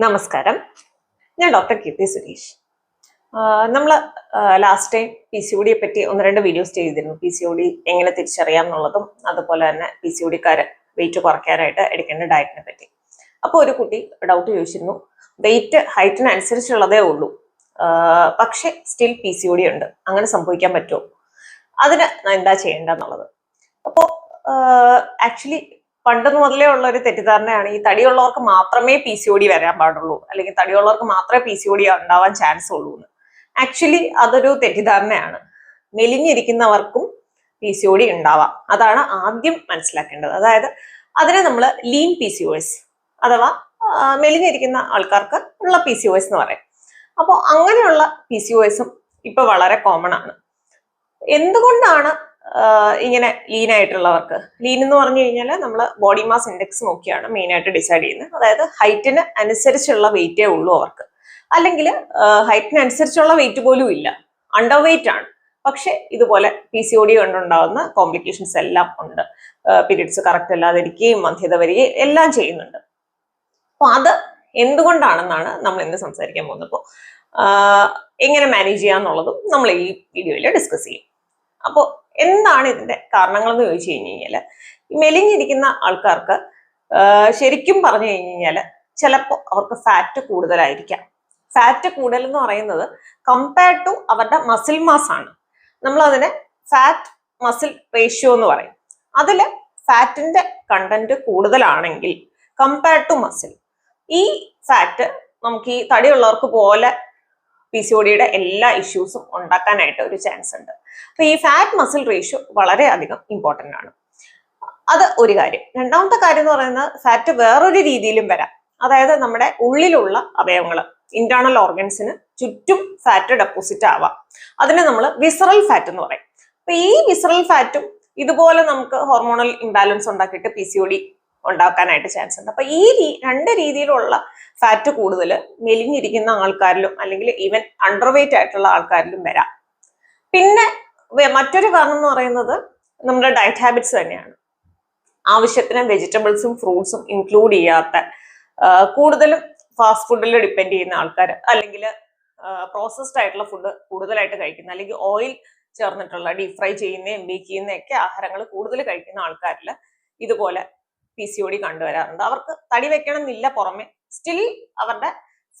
നമസ്കാരം. ഞാൻ ഡോക്ടർ കീർത്തി സുരേഷ്. നമ്മൾ last time P C O ഡിയെ പറ്റി ഒന്ന് രണ്ട് വീഡിയോസ് ചെയ്തിരുന്നു. പി സി ഒ ഡി എങ്ങനെ തിരിച്ചറിയാം എന്നുള്ളതും അതുപോലെ തന്നെ പി സി ഒ ഡിക്കാർ വെയിറ്റ് കുറയ്ക്കാനായിട്ട് എടുക്കേണ്ട ഡയറ്റിനെ പറ്റി. അപ്പോൾ ഒരു കുട്ടി ഡൗട്ട് ചോദിച്ചിരുന്നു. വെയിറ്റ് ഹൈറ്റിനനുസരിച്ചുള്ളതേ ഉള്ളൂ. പക്ഷേ still P C O D ഉണ്ട്. അങ്ങനെ സംഭവിക്കാൻ പറ്റുമോ? അതിന് എന്താ ചെയ്യേണ്ടതെന്നുള്ളത് അപ്പോൾ ആക്ച്വലി പണ്ട് മുതലേ ഉള്ള ഒരു തെറ്റിദ്ധാരണയാണ് ഈ തടിയുള്ളവർക്ക് മാത്രമേ പി സി ഒ ഡി വരാൻ പാടുള്ളൂ. അല്ലെങ്കിൽ തടിയുള്ളവർക്ക് മാത്രമേ പി സി ഒ ഡി ഉണ്ടാവാൻ ചാൻസ് ഉള്ളൂ എന്ന് ആക്ച്വലി അതൊരു തെറ്റിദ്ധാരണയാണ്. മെലിഞ്ഞിരിക്കുന്നവർക്കും പി സി ഒ ഡി ഉണ്ടാവാം. അതാണ് ആദ്യം മനസ്സിലാക്കേണ്ടത്. അതായത് അതിനെ നമ്മൾ lean P C O S അഥവാ മെലിഞ്ഞിരിക്കുന്ന ആൾക്കാർക്ക് ഉള്ള പി സി ഒ എസ് എന്ന് പറയും. അപ്പോൾ അങ്ങനെയുള്ള പി സി ഒ എസും ഇപ്പൊ വളരെ കോമൺ ആണ്. എന്തുകൊണ്ടാണ് ഇങ്ങനെ ലീൻ ആയിട്ടുള്ളവർക്ക്. ലീൻ എന്ന് പറഞ്ഞു കഴിഞ്ഞാൽ നമ്മൾ ബോഡി മാസ് ഇൻഡെക്സ് നോക്കിയാണ് മെയിൻ ആയിട്ട് ഡിസൈഡ് ചെയ്യുന്നത്. അതായത് ഹൈറ്റിന് അനുസരിച്ചുള്ള വെയിറ്റേ ഉള്ളൂ അവർക്ക്. അല്ലെങ്കിൽ ഹൈറ്റിന് അനുസരിച്ചുള്ള വെയിറ്റ് പോലും ഇല്ല. അണ്ടർ വെയിറ്റ് ആണ്. പക്ഷെ ഇതുപോലെ പി സി ഒ ഡി കൊണ്ടുണ്ടാകുന്ന കോംപ്ലിക്കേഷൻസ് എല്ലാം ഉണ്ട്. പീരീഡ്സ് കറക്റ്റ് അല്ലാതിരിക്കുകയും മധ്യത വരികയും എല്ലാം ചെയ്യുന്നുണ്ട്. അപ്പൊ അത് എന്തുകൊണ്ടാണെന്നാണ് നമ്മൾ ഇന്ന് സംസാരിക്കാൻ പോകുന്നത്. അപ്പോൾ എങ്ങനെ മാനേജ് ചെയ്യാന്നുള്ളതും നമ്മൾ ഈ വീഡിയോയിൽ ഡിസ്കസ് ചെയ്യും. അപ്പോൾ എന്താണ് ഇതിന്റെ കാരണങ്ങൾ എന്ന് ചോദിച്ചു കഴിഞ്ഞ് കഴിഞ്ഞാൽ മെലിഞ്ഞിരിക്കുന്ന ആൾക്കാർക്ക് ശരിക്കും പറഞ്ഞു കഴിഞ്ഞു കഴിഞ്ഞാൽ ചിലപ്പോൾ അവർക്ക് ഫാറ്റ് കൂടുതലായിരിക്കാം. ഫാറ്റ് കൂടുതൽ എന്ന് പറയുന്നത് കമ്പയർഡ് ടു അവരുടെ മസിൽ മാസ് ആണ്. നമ്മൾ അതിനെ ഫാറ്റ് മസിൽ റേഷ്യോ എന്ന് പറയും. അതിൽ ഫാറ്റിന്റെ കണ്ടന്റ് കൂടുതലാണെങ്കിൽ കമ്പയർഡ് ടു മസിൽ ഈ ഫാറ്റ് നമുക്ക് ഈ തടിയുള്ളവർക്ക് പോലെ പി സി ഒഡിയുടെ എല്ലാ ഇഷ്യൂസും ഉണ്ടാക്കാനായിട്ട് ഒരു ചാൻസ് ഉണ്ട്. അപ്പൊ ഈ ഫാറ്റ് മസിൽ റേഷ്യോ വളരെയധികം ഇമ്പോർട്ടന്റ് ആണ്. അത് ഒരു കാര്യം. രണ്ടാമത്തെ കാര്യം എന്ന് പറയുന്നത് ഫാറ്റ് വേറൊരു രീതിയിലും വരാം. അതായത് നമ്മുടെ ഉള്ളിലുള്ള അവയവങ്ങൾ ഇന്റേണൽ ഓർഗൻസിന് ചുറ്റും ഫാറ്റ് ഡെപ്പോസിറ്റ് ആവാം. അതിനെ നമ്മൾ വിസറൽ ഫാറ്റ് എന്ന് പറയും. അപ്പൊ ഈ വിസറൽ ഫാറ്റും ഇതുപോലെ നമുക്ക് ഹോർമോണൽ ഇംബാലൻസ് ഉണ്ടാക്കിയിട്ട് പി സി ഒ ഡി ഉണ്ടാക്കാനായിട്ട് ചാൻസ് ഉണ്ട്. അപ്പൊ ഈ രണ്ട് രീതിയിലുള്ള ഫാറ്റ് കൂടുതൽ മെലിഞ്ഞിരിക്കുന്ന ആൾക്കാരിലും അല്ലെങ്കിൽ ഈവൻ അണ്ടർവെയ്റ്റ് ആയിട്ടുള്ള ആൾക്കാരിലും വരാം. പിന്നെ മറ്റൊരു കാരണം എന്ന് പറയുന്നത് നമ്മുടെ ഡയറ്റ് ഹാബിറ്റ്സ് തന്നെയാണ്. ആവശ്യത്തിന് വെജിറ്റബിൾസും ഫ്രൂട്ട്സും ഇൻക്ലൂഡ് ചെയ്യാത്ത കൂടുതലും ഫാസ്റ്റ് ഫുഡിൽ ഡിപ്പെൻഡ് ചെയ്യുന്ന ആൾക്കാർ അല്ലെങ്കിൽ പ്രോസസ്ഡ് ആയിട്ടുള്ള ഫുഡ് കൂടുതലായിട്ട് കഴിക്കുന്ന അല്ലെങ്കിൽ ഓയിൽ ചേർന്നിട്ടുള്ള ഡീപ് ഫ്രൈ ചെയ്യുന്നതും ബേക്ക് ചെയ്യുന്നതൊക്കെ ആഹാരങ്ങൾ കൂടുതൽ കഴിക്കുന്ന ആൾക്കാരിൽ ഇതുപോലെ പി സി ഒ ഡി കണ്ടുവരാറുണ്ട്. അവർക്ക് തടി വെക്കണം എന്നില്ല പുറമെ. സ്റ്റിൽ അവരുടെ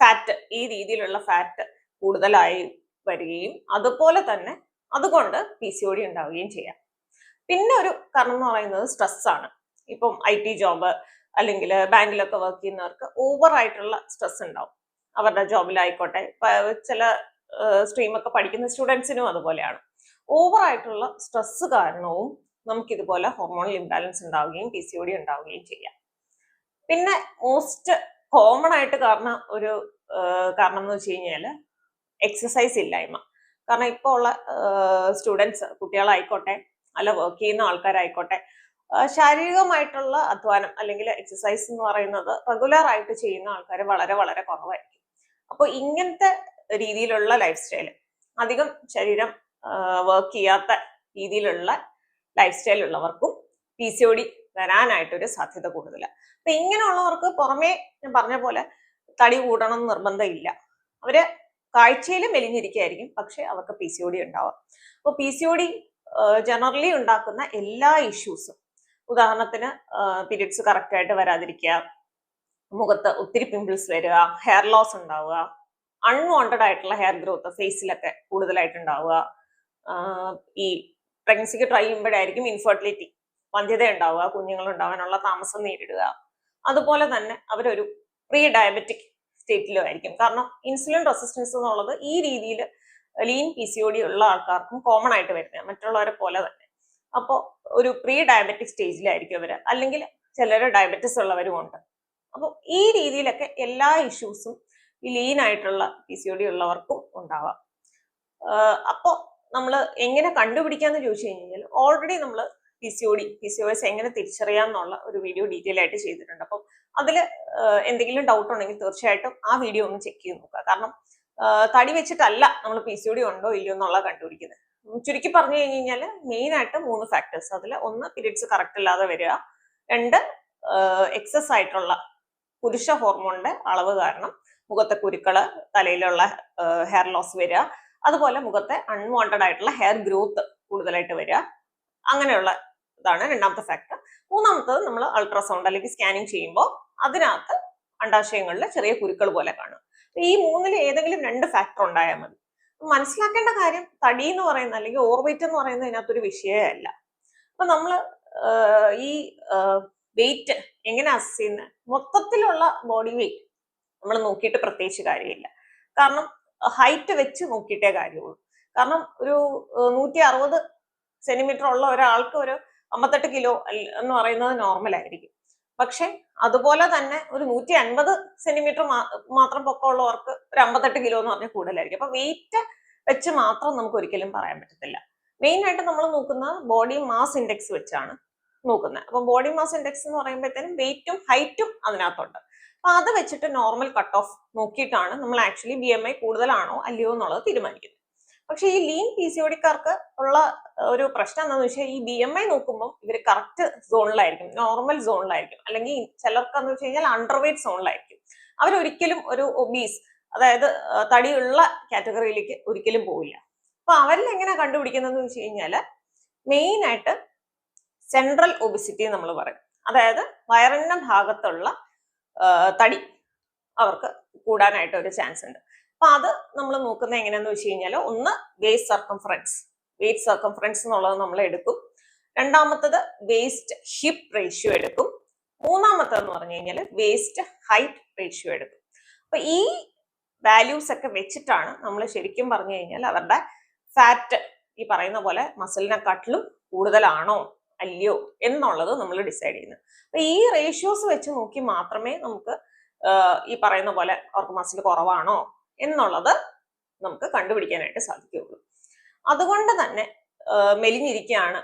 ഫാറ്റ് ഈ രീതിയിലുള്ള ഫാറ്റ് കൂടുതലായി വരികയും അതുപോലെ തന്നെ അതുകൊണ്ട് പി സി ഒ ഡി ഉണ്ടാവുകയും ചെയ്യാം. പിന്നെ ഒരു കാരണം എന്ന് പറയുന്നത് സ്ട്രെസ് ആണ്. ഇപ്പം ഐ ടി ജോബ് അല്ലെങ്കിൽ ബാങ്കിലൊക്കെ വർക്ക് ചെയ്യുന്നവർക്ക് ഓവർ ആയിട്ടുള്ള സ്ട്രെസ് ഉണ്ടാവും. അവരുടെ ജോബിലായിക്കോട്ടെ ചില സ്ട്രീമൊക്കെ പഠിക്കുന്ന സ്റ്റുഡൻസിനും അതുപോലെയാണ്. ഓവർ ആയിട്ടുള്ള സ്ട്രെസ് കാരണവും നമുക്ക് ഇതുപോലെ ഹോർമോണൽ ഇംബാലൻസ് ഉണ്ടാവുകയും പി സി ഒ ഡി ഉണ്ടാവുകയും ചെയ്യാം. പിന്നെ മോസ്റ്റ് കോമൺ ആയിട്ട് കാരണം ഒരു കാരണം എന്ന് വെച്ച് കഴിഞ്ഞാൽ എക്സസൈസ് ഇല്ലായ്മ. കാരണം ഇപ്പോൾ ഉള്ള സ്റ്റുഡൻസ് കുട്ടികളായിക്കോട്ടെ അല്ല വർക്ക് ചെയ്യുന്ന ആൾക്കാരായിക്കോട്ടെ ശാരീരികമായിട്ടുള്ള അധ്വാനം അല്ലെങ്കിൽ എക്സസൈസ് എന്ന് പറയുന്നത് റെഗുലർ ആയിട്ട് ചെയ്യുന്ന ആൾക്കാർ വളരെ വളരെ കുറവായിരിക്കും. അപ്പോൾ ഇങ്ങനത്തെ രീതിയിലുള്ള ലൈഫ് സ്റ്റൈൽ അധികം ശരീരം വർക്ക് ചെയ്യാത്ത രീതിയിലുള്ള ലൈഫ് സ്റ്റൈൽ ഉള്ളവർക്കും പി സി ഒ ഡി വരാനായിട്ടൊരു സാധ്യത കൂടുതലാണ് അപ്പൊ ഇങ്ങനെയുള്ളവർക്ക് പുറമേ ഞാൻ പറഞ്ഞ പോലെ തടി കൂടണം എന്ന് നിർബന്ധമില്ല. അവർ കാഴ്ചയിൽ മെലിഞ്ഞിരിക്കുകയായിരിക്കും പക്ഷെ അവർക്ക് പി സി ഒ ഡി ഉണ്ടാവാം. അപ്പോൾ P C O D generally ഉണ്ടാക്കുന്ന എല്ലാ ഇഷ്യൂസും ഉദാഹരണത്തിന് പീരിയഡ്സ് കറക്റ്റ് ആയിട്ട് വരാതിരിക്കുക മുഖത്ത് ഒത്തിരി പിമ്പിൾസ് വരിക ഹെയർ ലോസ് ഉണ്ടാവുക അൺവാണ്ടഡ് ആയിട്ടുള്ള ഹെയർ ഗ്രോത്ത് ഫേസിലൊക്കെ കൂടുതലായിട്ട് ഉണ്ടാവുക ഈ പ്രഗ്നൻസിക്ക് ട്രൈ ചെയ്യുമ്പോഴായിരിക്കും ഇൻഫെർട്ടിലിറ്റി വന്ധ്യത ഉണ്ടാവുക കുഞ്ഞുങ്ങൾ ഉണ്ടാവാനുള്ള താമസം നേരിടുക. അതുപോലെ തന്നെ അവരൊരു പ്രീ ഡയബറ്റിക് സ്റ്റേറ്റിലും ആയിരിക്കും. കാരണം ഇൻസുലിൻ റെസിസ്റ്റൻസ് എന്നുള്ളത് ഈ രീതിയിൽ ലീൻ പി സി ഒ ഉള്ള ആൾക്കാർക്കും കോമൺ ആയിട്ട് വരുന്നത്. മറ്റുള്ളവരെ പോലെ തന്നെ. അപ്പോൾ ഒരു പ്രീ ഡയബറ്റിക് സ്റ്റേജിലായിരിക്കും അവർ അല്ലെങ്കിൽ ചിലർ ഡയബറ്റിസ് ഉള്ളവരും ഉണ്ട്. അപ്പോൾ ഈ രീതിയിലൊക്കെ എല്ലാ ഇഷ്യൂസും ഈ ലീൻ ആയിട്ടുള്ള പി സി ഒ ഉള്ളവർക്കും ഉണ്ടാവാം. അപ്പോൾ നമ്മൾ എങ്ങനെ കണ്ടുപിടിക്കാന്ന് ചോദിച്ചു കഴിഞ്ഞാൽ ഓൾറെഡി നമ്മൾ P C O D P C O S എങ്ങനെ തിരിച്ചറിയാം എന്നുള്ള ഒരു വീഡിയോ ഡീറ്റെയിൽ ആയിട്ട് ചെയ്തിട്ടുണ്ട്. അപ്പം അതിൽ എന്തെങ്കിലും ഡൗട്ട് ഉണ്ടെങ്കിൽ തീർച്ചയായിട്ടും ആ വീഡിയോ ഒന്ന് ചെക്ക് ചെയ്ത് നോക്കുക. കാരണം തടി വെച്ചിട്ടല്ല നമ്മൾ പി സി ഒ ഡി ഉണ്ടോ ഇല്ലയോ എന്നുള്ള കണ്ടുപിടിക്കുന്നത്. ചുരുക്കി പറഞ്ഞു കഴിഞ്ഞ് കഴിഞ്ഞാൽ മെയിൻ ആയിട്ട് മൂന്ന് ഫാക്ടേഴ്സ് അതിൽ ഒന്ന് പീരീഡ്സ് കറക്റ്റ് ഇല്ലാതെ വരിക. രണ്ട് എക്സസ് ആയിട്ടുള്ള പുരുഷ ഹോർമോണിന്റെ അളവ് കാരണം മുഖത്തെ കുരുക്കൾ തലയിലുള്ള ഹെയർ ലോസ് വരിക. അതുപോലെ മുഖത്തെ അൺവാണ്ടഡ് ആയിട്ടുള്ള ഹെയർ ഗ്രോത്ത് കൂടുതലായിട്ട് വരിക. അങ്ങനെയുള്ള ഇതാണ് രണ്ടാമത്തെ ഫാക്ടർ മൂന്നാമത്തത് നമ്മൾ അൾട്രാസൗണ്ട് അല്ലെങ്കിൽ സ്കാനിങ് ചെയ്യുമ്പോൾ അതിനകത്ത് അണ്ടാശയങ്ങളിൽ ചെറിയ കുരുക്കൾ പോലെ കാണും. ഈ മൂന്നിൽ ഏതെങ്കിലും രണ്ട് ഫാക്ടർ ഉണ്ടായാൽ മതി. മനസ്സിലാക്കേണ്ട കാര്യം തടി എന്ന് പറയുന്ന അല്ലെങ്കിൽ ഓർവെയിറ്റ് എന്ന് പറയുന്നത് ഇതിനകത്തൊരു വിഷയമല്ല. അപ്പൊ നമ്മൾ ഈ വെയിറ്റ് എങ്ങനെ അസസ് ചെയ്യുന്നത് മൊത്തത്തിലുള്ള ബോഡി വെയിറ്റ് നമ്മൾ നോക്കിയിട്ട് പ്രത്യേകിച്ച് കാര്യമില്ല. കാരണം ഹൈറ്റ് വെച്ച് നോക്കിയിട്ടേ കാര്യമുള്ളൂ. കാരണം ഒരു നൂറ്റി അറുപത് സെന്റിമീറ്റർ ഉള്ള ഒരാൾക്ക് ഒരു അമ്പത്തെട്ട് കിലോ എന്ന് പറയുന്നത് നോർമൽ ആയിരിക്കും. പക്ഷെ അതുപോലെ തന്നെ ഒരു നൂറ്റി അൻപത് സെന്റിമീറ്റർ മാത്രം പൊക്കമുള്ളവർക്ക് ഒരു അമ്പത്തെട്ട് കിലോ എന്ന് പറഞ്ഞാൽ കൂടുതലായിരിക്കും. അപ്പൊ വെയിറ്റ് വെച്ച് മാത്രം നമുക്ക് ഒരിക്കലും പറയാൻ പറ്റത്തില്ല. മെയിൻ ആയിട്ട് നമ്മൾ നോക്കുന്ന ബോഡി മാസ് ഇൻഡെക്സ് വെച്ചാണ് നോക്കുന്നത്. അപ്പൊ ബോഡി മാസ് ഇൻഡെക്സ് എന്ന് പറയുമ്പോഴത്തേനും വെയിറ്റും ഹൈറ്റും അതിനകത്തുണ്ട്. അപ്പൊ അത് വെച്ചിട്ട് നോർമൽ കട്ട് ഓഫ് നോക്കിയിട്ടാണ് നമ്മൾ ആക്ച്വലി ബി എം ഐ കൂടുതലാണോ അല്ലയോ എന്നുള്ളത് തീരുമാനിക്കുന്നത്. പക്ഷെ ഈ ലീൻ പി സി ഒടിക്കാർക്ക് ഉള്ള ഒരു പ്രശ്നം എന്താണെന്ന് വെച്ചാൽ ഈ ബി എം ഐ നോക്കുമ്പോൾ ഇവർ കറക്റ്റ് സോണിലായിരിക്കും നോർമൽ സോണിലായിരിക്കും അല്ലെങ്കിൽ ചിലർക്ക് എന്ന് വെച്ച് കഴിഞ്ഞാൽ അണ്ടർവെയ്റ്റ് സോണിലായിരിക്കും അവരൊരിക്കലും ഒരു ഒബീസ് അതായത് തടിയുള്ള കാറ്റഗറിയിലേക്ക് ഒരിക്കലും പോവില്ല. അപ്പൊ അവരിൽ എങ്ങനെ കണ്ടുപിടിക്കുന്നതെന്ന് വെച്ച് കഴിഞ്ഞാൽ മെയിൻ ആയിട്ട് സെൻട്രൽ ഒബിസിറ്റി നമ്മൾ പറയും. അതായത് വയറിന്റെ ഭാഗത്തുള്ള തടി അവർക്ക് കൂടാനായിട്ട് ഒരു ചാൻസ് ഉണ്ട്. അപ്പൊ അത് നമ്മൾ നോക്കുന്നത് എങ്ങനെയാന്ന് വെച്ച് കഴിഞ്ഞാൽ ഒന്ന് വേസ്റ്റ് സർക്കംഫറൻസ് വെയിറ്റ് സർക്കംഫറൻസ് എന്നുള്ളത് നമ്മൾ എടുക്കും. രണ്ടാമത്തത് വേസ്റ്റ് ഹിപ്പ് റേഷ്യോ എടുക്കും. മൂന്നാമത്തത് എന്ന് പറഞ്ഞു കഴിഞ്ഞാൽ വേസ്റ്റ് ഹൈറ്റ് റേഷ്യോ എടുക്കും. അപ്പൊ ഈ വാല്യൂസ് ഒക്കെ വെച്ചിട്ടാണ് നമ്മൾ ശരിക്കും പറഞ്ഞു കഴിഞ്ഞാൽ അവരുടെ ഫാറ്റ് ഈ പറയുന്ന പോലെ മസിലിനെക്കാട്ടിലും കൂടുതലാണോ അല്ലയോ എന്നുള്ളത് നമ്മൾ ഡിസൈഡ് ചെയ്യുന്നത് അപ്പൊ ഈ റേഷ്യോസ് വെച്ച് നോക്കി മാത്രമേ നമുക്ക് ഈ പറയുന്ന പോലെ അവർക്ക് മസിൽ കുറവാണോ എന്നുള്ളത് നമുക്ക് കണ്ടുപിടിക്കാനായിട്ട് സാധിക്കുകയുള്ളൂ. അതുകൊണ്ട് തന്നെ മെലിഞ്ഞിരിക്കുകയാണ്.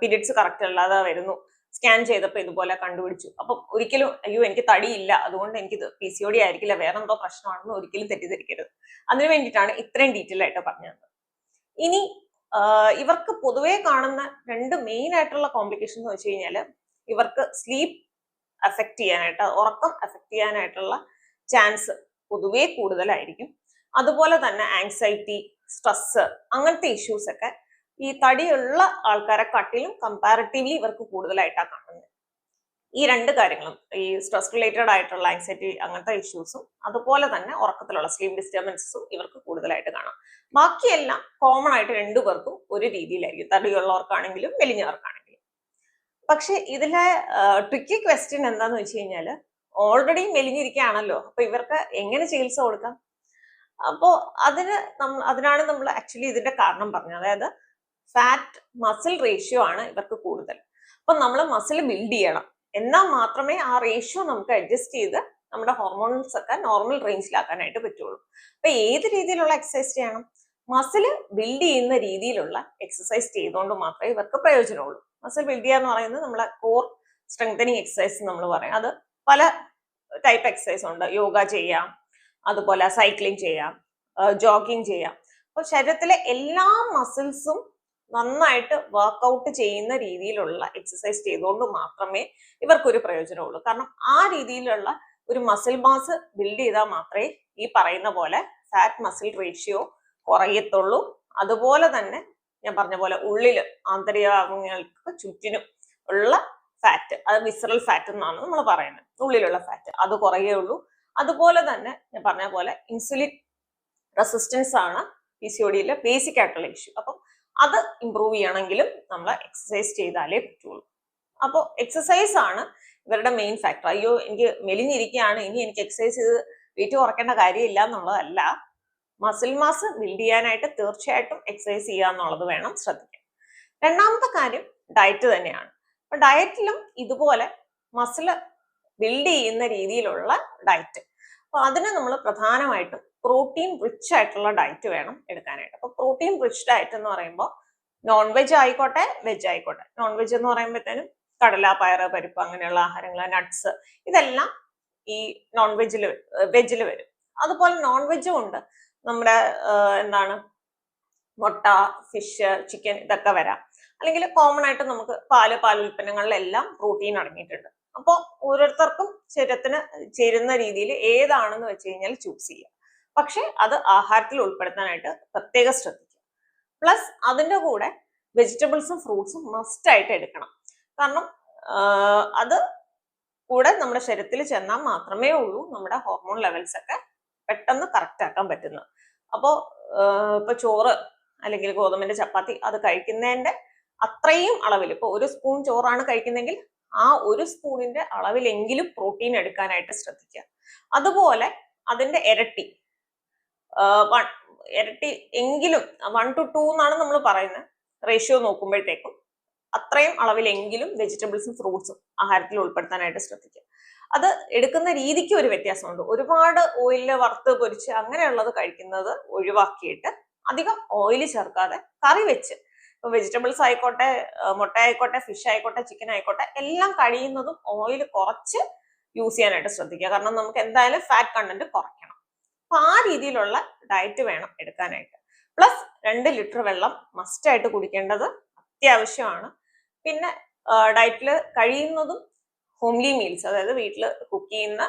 പീരിയഡ്സ് കറക്റ്റ് അല്ലാതെ വരുന്നു. സ്കാൻ ചെയ്തപ്പോൾ ഇതുപോലെ കണ്ടുപിടിച്ചു. അപ്പം ഒരിക്കലും അയ്യോ എനിക്ക് തടിയില്ല. അതുകൊണ്ട് എനിക്ക് പി സി ഒ ഡി ആയിരിക്കില്ല. വേറെ എന്തോ പ്രശ്നമാണെന്ന് ഒരിക്കലും തെറ്റിദ്ധരിക്കരുത്. അതിനു വേണ്ടിയിട്ടാണ് ഇത്രയും ഡീറ്റെയിൽ ആയിട്ട് പറഞ്ഞത്. ഇനി ഇവർക്ക് പൊതുവേ കാണുന്ന രണ്ട് മെയിൻ ആയിട്ടുള്ള കോംപ്ലിക്കേഷൻ എന്ന് വെച്ച് കഴിഞ്ഞാൽ ഇവർക്ക് സ്ലീപ്പ് അഫക്റ്റ് ചെയ്യാനായിട്ട് ഉറക്കം അഫക്റ്റ് ചെയ്യാനായിട്ടുള്ള ചാൻസ് പൊതുവേ കൂടുതലായിരിക്കും. അതുപോലെ തന്നെ ആങ്സൈറ്റി സ്ട്രെസ് അങ്ങനത്തെ ഇഷ്യൂസ് ഒക്കെ ഈ തടിയുള്ള ആൾക്കാരെ കാട്ടിലും കമ്പാരിറ്റീവ്ലി ഇവർക്ക് കൂടുതലായിട്ടാണ് കാണുന്നത്. ഈ രണ്ട് കാര്യങ്ങളും ഈ സ്ട്രെസ് റിലേറ്റഡ് ആയിട്ടുള്ള ആങ്സൈറ്റി അങ്ങനത്തെ ഇഷ്യൂസും അതുപോലെ തന്നെ ഉറക്കത്തിലുള്ള സ്ലീപ്പ് ഡിസ്റ്റർബൻസും ഇവർക്ക് കൂടുതലായിട്ട് കാണാം. ബാക്കിയെല്ലാം കോമൺ ആയിട്ട് രണ്ടു പേർക്കും ഒരു രീതിയിലായിരിക്കും. തടിയുള്ളവർക്കാണെങ്കിലും മെലിഞ്ഞവർക്കാണെങ്കിലും. പക്ഷെ ഇതിലെ ട്രിക്കി ക്വസ്റ്റ്യൻ എന്താന്ന് വെച്ച് കഴിഞ്ഞാൽ ഓൾറെഡി മെലിഞ്ഞിരിക്കുകയാണല്ലോ. അപ്പൊ ഇവർക്ക് എങ്ങനെ ചികിത്സ കൊടുക്കാം? അപ്പോ അതിന് അതിനാണ് നമ്മൾ ആക്ച്വലി ഇതിന്റെ കാരണം പറഞ്ഞത്. അതായത് ഫാറ്റ് മസിൽ റേഷ്യോ ആണ് ഇവർക്ക് കൂടുതൽ. അപ്പൊ നമ്മൾ മസിൽ ബിൽഡ് ചെയ്യണം. എന്നാൽ മാത്രമേ ആ റേഷ്യോ നമുക്ക് അഡ്ജസ്റ്റ് ചെയ്ത് നമ്മുടെ ഹോർമോൺസ് ഒക്കെ നോർമൽ റേഞ്ചിലാക്കാനായിട്ട് പറ്റുള്ളൂ. അപ്പൊ ഏത് രീതിയിലുള്ള എക്സസൈസ് ചെയ്യണം? മസിൽ ബിൽഡ് ചെയ്യുന്ന രീതിയിലുള്ള എക്സസൈസ് ചെയ്തുകൊണ്ട് മാത്രമേ ഇവർക്ക് പ്രയോജനമുള്ളൂ. മസിൽ ബിൽഡ് ചെയ്യാന്ന് പറയുന്നത് നമ്മളെ കോർ സ്ട്രെങ്തനിങ് എക്സസൈസ് നമ്മൾ പറയും. അത് പല ടൈപ്പ് എക്സസൈസ് ഉണ്ട്. യോഗ ചെയ്യാം അതുപോലെ സൈക്ലിംഗ് ചെയ്യാം ജോഗിങ് ചെയ്യാം. അപ്പോൾ ശരീരത്തിലെ എല്ലാ മസിൽസും നന്നായിട്ട് വർക്കൗട്ട് ചെയ്യുന്ന രീതിയിലുള്ള എക്സസൈസ് ചെയ്തുകൊണ്ട് മാത്രമേ ഇവർക്കൊരു പ്രയോജനമുള്ളൂ കാരണം ആ രീതിയിലുള്ള ഒരു മസിൽ മാസ് ബിൽഡ് ചെയ്താൽ മാത്രമേ ഈ പറയുന്ന പോലെ ഫാറ്റ് മസിൽ റേഷ്യോ കുറയത്തുള്ളൂ. അതുപോലെ തന്നെ ഞാൻ പറഞ്ഞ പോലെ ഉള്ളിൽ ആന്തരികങ്ങൾക്ക് ചുറ്റിനും ഉള്ള ഫാറ്റ് അത് വിസറൽ ഫാറ്റ് എന്നാണ് നമ്മൾ പറയുന്നത്. ഉള്ളിലുള്ള ഫാറ്റ് അത് കുറയുള്ളൂ അതുപോലെ തന്നെ ഞാൻ പറഞ്ഞ പോലെ ഇൻസുലിൻ റെസിസ്റ്റൻസ് ആണ് പി സി ഒ ഡിയിലെ ബേസിക് ആയിട്ടുള്ള ഇഷ്യൂ അപ്പം അത് ഇമ്പ്രൂവ് ചെയ്യണമെങ്കിലും നമ്മൾ എക്സസൈസ് ചെയ്താലേ പറ്റുള്ളൂ. അപ്പോൾ എക്സസൈസ് ആണ് ഇവരുടെ മെയിൻ ഫാക്ടർ അയ്യോ എനിക്ക് മെലിഞ്ഞിരിക്കുകയാണ്. ഇനി എനിക്ക് എക്സസൈസ് ചെയ്ത് വെയിറ്റ് കുറയ്ക്കേണ്ട കാര്യമില്ല എന്നുള്ളതല്ല. മസിൽ മാസ് ബിൽഡ് ചെയ്യാനായിട്ട് തീർച്ചയായിട്ടും എക്സസൈസ് ചെയ്യുക എന്നുള്ളത് വേണം ശ്രദ്ധിക്കാൻ. രണ്ടാമത്തെ കാര്യം ഡയറ്റ് തന്നെയാണ്. അപ്പൊ ഡയറ്റിലും ഇതുപോലെ മസിൽ ബിൽഡ് ചെയ്യുന്ന രീതിയിലുള്ള ഡയറ്റ് അപ്പൊ അതിന് നമ്മൾ പ്രധാനമായിട്ടും പ്രോട്ടീൻ റിച്ച് ആയിട്ടുള്ള ഡയറ്റ് വേണം എടുക്കാനായിട്ട്. അപ്പോൾ പ്രോട്ടീൻ റിച്ച് ഡയറ്റ് എന്ന് പറയുമ്പോൾ നോൺ വെജ് ആയിക്കോട്ടെ വെജ് ആയിക്കോട്ടെ. നോൺ വെജ് എന്ന് പറയുമ്പോഴത്തേനും കടല പയർ പരിപ്പ് അങ്ങനെയുള്ള ആഹാരങ്ങൾ നട്ട്സ് ഇതെല്ലാം ഈ നോൺ വെജിൽ വെജിൽ വരും. അതുപോലെ നോൺ വെജും ഉണ്ട്. നമ്മുടെ എന്താണ് മുട്ട ഫിഷ് ചിക്കൻ ഇതൊക്കെ വരാം. അല്ലെങ്കിൽ കോമൺ ആയിട്ട് നമുക്ക് പാൽ പാൽ ഉൽപ്പന്നങ്ങളിലെല്ലാം പ്രോട്ടീൻ അടങ്ങിയിട്ടുണ്ട്. അപ്പോൾ ഓരോരുത്തർക്കും ശരീരത്തിന് ചേരുന്ന രീതിയിൽ ഏതാണെന്ന് വെച്ച് കഴിഞ്ഞാൽ ചൂസ് ചെയ്യുക പക്ഷെ അത് ആഹാരത്തിൽ ഉൾപ്പെടുത്താനായിട്ട് പ്രത്യേകം ശ്രദ്ധിക്കുക. പ്ലസ് അതിന്റെ കൂടെ വെജിറ്റബിൾസും ഫ്രൂട്ട്സും മസ്റ്റ് ആയിട്ട് എടുക്കണം. കാരണം അത് കൂടെ നമ്മുടെ ശരീരത്തിൽ ചെന്നാൽ മാത്രമേ ഉള്ളൂ നമ്മുടെ ഹോർമോൺ ലെവൽസ് ഒക്കെ പെട്ടെന്ന് കറക്റ്റ് ആക്കാൻ പറ്റുന്നത്. അപ്പോൾ ഇപ്പൊ ചോറ് അല്ലെങ്കിൽ ഗോതമ്പിന്റെ ചപ്പാത്തി അത് കഴിക്കുന്നതിന്റെ അത്രയും അളവിൽ ഇപ്പൊ ഒരു സ്പൂൺ ചോറാണ് കഴിക്കുന്നെങ്കിൽ ആ ഒരു സ്പൂണിന്റെ അളവിലെങ്കിലും പ്രോട്ടീൻ എടുക്കാനായിട്ട് ശ്രദ്ധിക്കുക. അതുപോലെ അതിന്റെ ഇരട്ടി ഇരട്ടി എങ്കിലും വൺ ടു ടു എന്നാണ് നമ്മൾ പറയുന്നത്. റേഷ്യോ നോക്കുമ്പോഴത്തേക്കും അത്രയും അളവിലെങ്കിലും വെജിറ്റബിൾസും ഫ്രൂട്ട്സും ആഹാരത്തിൽ ഉൾപ്പെടുത്താനായിട്ട് ശ്രദ്ധിക്കുക. അത് എടുക്കുന്ന രീതിക്ക് ഒരു വ്യത്യാസമുണ്ട്. ഒരുപാട് ഓയിലിൽ വറുത്ത് പൊരിച്ച് അങ്ങനെയുള്ളത് കഴിക്കുന്നത് ഒഴിവാക്കിയിട്ട് അധികം ഓയിൽ ചേർക്കാതെ കറി വെച്ച് വെജിറ്റബിൾസ് ആയിക്കോട്ടെ മുട്ട ആയിക്കോട്ടെ ഫിഷ് ആയിക്കോട്ടെ ചിക്കൻ ആയിക്കോട്ടെ എല്ലാം കഴിയുന്നതും ഓയിൽ കുറച്ച് യൂസ് ചെയ്യാനായിട്ട് ശ്രദ്ധിക്കുക. കാരണം നമുക്ക് എന്തായാലും ഫാറ്റ് കണ്ടന്റ് കുറയ്ക്കണം. അപ്പൊ ആ രീതിയിലുള്ള ഡയറ്റ് വേണം എടുക്കാനായിട്ട്. പ്ലസ് രണ്ട് ലിറ്റർ വെള്ളം മസ്റ്റായിട്ട് കുടിക്കേണ്ടത് അത്യാവശ്യമാണ്. പിന്നെ ഡയറ്റിൽ കഴിയുന്നതും ഹോംലി മീൽസ് അതായത് വീട്ടിൽ കുക്ക് ചെയ്യുന്ന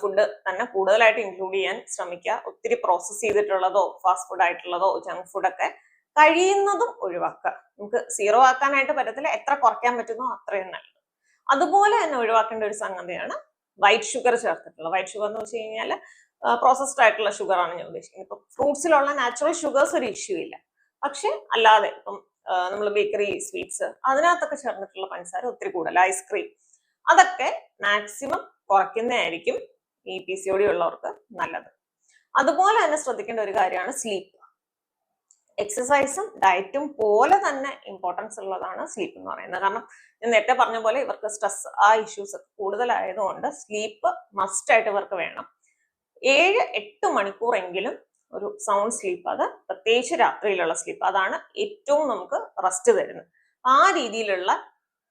ഫുഡ് തന്നെ കൂടുതലായിട്ട് ഇൻക്ലൂഡ് ചെയ്യാൻ ശ്രമിക്കുക. ഒത്തിരി പ്രോസസ്സ് ചെയ്തിട്ടുള്ളതോ ഫാസ്റ്റ് ഫുഡ് ആയിട്ടുള്ളതോ ജങ്ക് ഫുഡൊക്കെ കഴിയുന്നതും ഒഴിവാക്കുക. നമുക്ക് സീറോ ആക്കാനായിട്ട് പറ്റത്തില്ല. എത്ര കുറയ്ക്കാൻ പറ്റുന്നോ അത്രയും നല്ലത്. അതുപോലെ തന്നെ ഒഴിവാക്കേണ്ട ഒരു സംഗതിയാണ് വൈറ്റ് ഷുഗർ ചേർത്തിട്ടുള്ളത്. വൈറ്റ് ഷുഗർ എന്ന് വെച്ച് കഴിഞ്ഞാൽ പ്രോസസ്ഡ് ആയിട്ടുള്ള ഷുഗർ ആണ് ഞാൻ ഉദ്ദേശിക്കുന്നത്. ഇപ്പം ഫ്രൂട്ട്സിലുള്ള നാച്ചുറൽ ഷുഗേഴ്സ് ഒരു ഇഷ്യൂ ഇല്ല. പക്ഷെ അല്ലാതെ ഇപ്പം നമ്മൾ ബേക്കറി സ്വീറ്റ്സ് അതിനകത്തൊക്കെ ചേർന്നിട്ടുള്ള പഞ്ചസാര ഒത്തിരി കൂടുതൽ ഐസ്ക്രീം അതൊക്കെ മാക്സിമം കുറയ്ക്കുന്നതായിരിക്കും ഈ പി സി ഒ ഉള്ളവർക്ക് നല്ലത്. അതുപോലെ തന്നെ ശ്രദ്ധിക്കേണ്ട ഒരു കാര്യമാണ് സ്ലീപ്പ് എക്സസൈസും ഡയറ്റും പോലെ തന്നെ ഇമ്പോർട്ടൻസ് ഉള്ളതാണ് സ്ലീപ്പ് എന്ന് പറയുന്നത്. കാരണം ഞാൻ നേരത്തെ പറഞ്ഞ പോലെ ഇവർക്ക് സ്ട്രെസ് ആ ഇഷ്യൂസ് കൂടുതലായതുകൊണ്ട് സ്ലീപ്പ് മസ്റ്റ് ആയിട്ട് ഇവർക്ക് വേണം. ഏഴ് എട്ട് മണിക്കൂറെങ്കിലും ഒരു സൗണ്ട് സ്ലീപ്പ് അത് പ്രത്യേകിച്ച് രാത്രിയിലുള്ള സ്ലീപ്പ് അതാണ് ഏറ്റവും നമുക്ക് റെസ്റ്റ് തരുന്നത്. ആ രീതിയിലുള്ള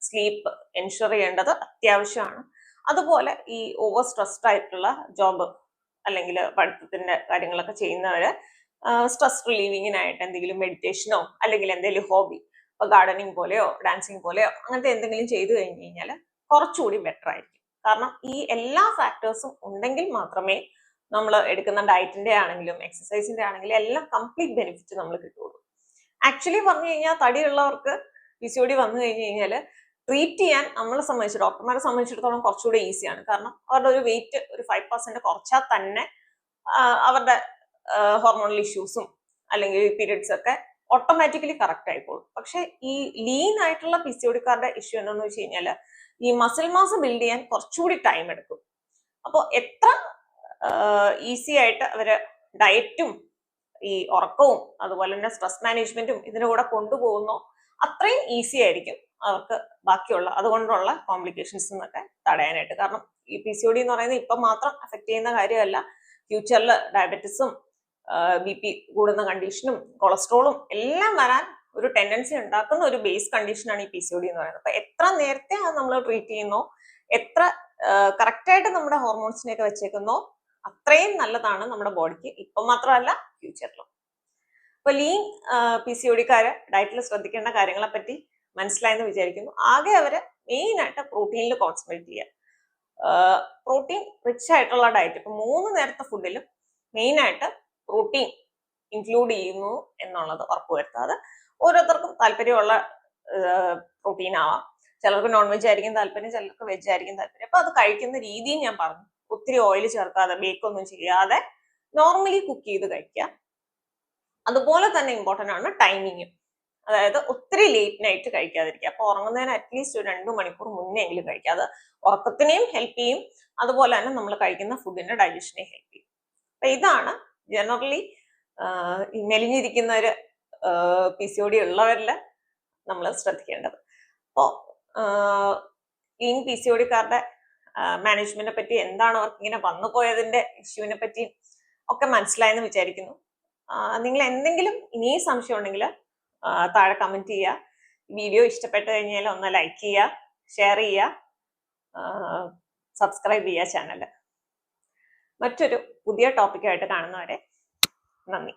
സ്ലീപ്പ് എൻഷുർ ചെയ്യേണ്ടത് അത്യാവശ്യമാണ്. അതുപോലെ ഈ ഓവർ സ്ട്രെസ്ഡ് ആയിട്ടുള്ള ജോബ് അല്ലെങ്കിൽ പഠിത്തത്തിന്റെ കാര്യങ്ങളൊക്കെ ചെയ്യുന്നവര് സ്ട്രെസ് റിലീവിങ്ങിനായിട്ട് എന്തെങ്കിലും മെഡിറ്റേഷനോ അല്ലെങ്കിൽ എന്തെങ്കിലും ഹോബി ഇപ്പൊ ഗാർഡനിങ് പോലെയോ ഡാൻസിങ് പോലെയോ അങ്ങനത്തെ എന്തെങ്കിലും ചെയ്തു കഴിഞ്ഞു കഴിഞ്ഞാൽ കുറച്ചുകൂടി ബെറ്റർ ആയിരിക്കും. കാരണം ഈ എല്ലാ ഫാക്ടേഴ്സും ഉണ്ടെങ്കിൽ മാത്രമേ നമ്മൾ എടുക്കുന്ന ഡയറ്റിന്റെ ആണെങ്കിലും എക്സസൈസിന്റെ ആണെങ്കിലും എല്ലാം കംപ്ലീറ്റ് ബെനിഫിറ്റ് നമ്മൾ കിട്ടുള്ളൂ ആക്ച്വലി പറഞ്ഞു കഴിഞ്ഞാൽ തടിയുള്ളവർക്ക് പി സി ഒ ഡി വന്നു കഴിഞ്ഞു കഴിഞ്ഞാൽ ട്രീറ്റ് ചെയ്യാൻ നമ്മളെ സംബന്ധിച്ച് ഡോക്ടർമാരെ സംബന്ധിച്ചിടത്തോളം കുറച്ചുകൂടി ഈസിയാണ് കാരണം അവരുടെ ഒരു വെയിറ്റ് ഒരു ഫൈവ് പെർസെന്റ് കുറച്ചാൽ തന്നെ അവരുടെ ഹോർമോണൽ ഇഷ്യൂസും അല്ലെങ്കിൽ പീരിയഡ്സ് ഒക്കെ ഓട്ടോമാറ്റിക്കലി കറക്റ്റ് ആയിക്കോളും. പക്ഷെ ഈ ലീൻ ആയിട്ടുള്ള പി ഇഷ്യൂ എന്താണെന്ന് വെച്ച് കഴിഞ്ഞാൽ ഈ മസിൽ മാസ് ബിൽഡ് ചെയ്യാൻ കുറച്ചുകൂടി ടൈം എടുക്കും. അപ്പോൾ എത്ര ഈസി ആയിട്ട് അവർ ഡയറ്റും ഈ ഉറക്കവും അതുപോലെ തന്നെ സ്ട്രെസ് മാനേജ്മെന്റും ഇതിന്റെ കൂടെ കൊണ്ടുപോകുന്നോ അത്രയും ഈസി ആയിരിക്കും അവർക്ക് ബാക്കിയുള്ള അതുകൊണ്ടുള്ള കോംപ്ലിക്കേഷൻസ് എന്നൊക്കെ തടയാനായിട്ട്. കാരണം ഈ പി സി ഒ ഡി എന്ന് പറയുന്നത് ഇപ്പം മാത്രം അഫക്റ്റ് ചെയ്യുന്ന കാര്യമല്ല. ഫ്യൂച്ചറിൽ ഡയബറ്റിസും ബി പി കൂടുന്ന കണ്ടീഷനും കൊളസ്ട്രോളും എല്ലാം വരാൻ ഒരു ടെൻഡൻസി ഉണ്ടാക്കുന്ന ഒരു ബേസ് കണ്ടീഷനാണ് ഈ പി സി ഒ ഡി എന്ന് പറയുന്നത്. അപ്പൊ എത്ര നേരത്തെ അത് നമ്മൾ ട്രീറ്റ് ചെയ്യുന്നോ? എത്ര കറക്റ്റായിട്ട് നമ്മുടെ ഹോർമോൺസിനെയൊക്കെ വെച്ചേക്കുന്നോ? അത്രയും നല്ലതാണ് നമ്മുടെ ബോഡിക്ക് ഇപ്പം മാത്രമല്ല ഫ്യൂച്ചറിലും അപ്പൊ ലീൻ പി സി ഒ ഡിക്കാര് ഡയറ്റിൽ ശ്രദ്ധിക്കേണ്ട കാര്യങ്ങളെ പറ്റി മനസ്സിലായെന്ന് വിചാരിക്കുന്നു. ആകെ അവർ മെയിൻ ആയിട്ട് പ്രോട്ടീനിൽ കോൺസെൻട്രേറ്റ് ചെയ്യുക പ്രോട്ടീൻ റിച്ച് ആയിട്ടുള്ള ഡയറ്റ് ഇപ്പൊ മൂന്ന് നേരത്തെ ഫുഡിലും മെയിൻ ആയിട്ട് പ്രോട്ടീൻ ഇൻക്ലൂഡ് ചെയ്യുന്നു എന്നുള്ളത് ഉറപ്പുവരുത്താതെ ഓരോരുത്തർക്കും താല്പര്യമുള്ള പ്രോട്ടീൻ ആവാം. ചിലർക്ക് നോൺ വെജ് ആയിരിക്കും താല്പര്യം ചിലർക്ക് വെജ് ആയിരിക്കും താല്പര്യം. അപ്പൊ അത് കഴിക്കുന്ന രീതിയും ഞാൻ പറഞ്ഞു. ഒത്തിരി ഓയിൽ ചേർക്കാതെ ബേക്ക് ഒന്നും ചെയ്യാതെ നോർമലി കുക്ക് ചെയ്ത് കഴിക്കുക. അതുപോലെ തന്നെ ഇമ്പോർട്ടന്റ് ആണ് ടൈമിങ്ങും അതായത് ഒത്തിരി ലേറ്റ് നൈറ്റ് കഴിക്കാതിരിക്കുക. അപ്പൊ ഉറങ്ങുന്നതിന് അറ്റ്ലീസ്റ്റ് ഒരു രണ്ട് മണിക്കൂർ മുന്നേ എങ്കിലും കഴിക്കുക. അത് ഉറക്കത്തിനെയും ഹെൽപ്പ് ചെയ്യും. അതുപോലെ തന്നെ നമ്മൾ കഴിക്കുന്ന ഫുഡിന്റെ ഡൈജഷനെയും ഹെൽപ്പ് ചെയ്യും. അപ്പൊ ഇതാണ് ജനറലി മെലിഞ്ഞിരിക്കുന്ന ഒരു പി സി ഒ ഡി ഉള്ളവരിൽ നമ്മൾ ശ്രദ്ധിക്കേണ്ടത്. അപ്പോൾ ഈ പി സി ഒ മാനേജ്മെന്റിനെ പറ്റി എന്താണ് അവർക്ക് ഇങ്ങനെ വന്നു പോയതിന്റെ ഇഷ്യൂവിനെ പറ്റി ഒക്കെ മനസ്സിലായെന്ന് വിചാരിക്കുന്നു. നിങ്ങൾ എന്തെങ്കിലും ഇനിയും സംശയം ഉണ്ടെങ്കിൽ താഴെ കമന്റ് ചെയ്യുക. വീഡിയോ ഇഷ്ടപ്പെട്ട് കഴിഞ്ഞാൽ ഒന്ന് ലൈക്ക് ചെയ്യുക ഷെയർ ചെയ്യുക സബ്സ്ക്രൈബ് ചെയ്യുക ചാനൽ മറ്റൊരു പുതിയ ടോപ്പിക്കായിട്ട് കാണുന്നവരെ നന്ദി.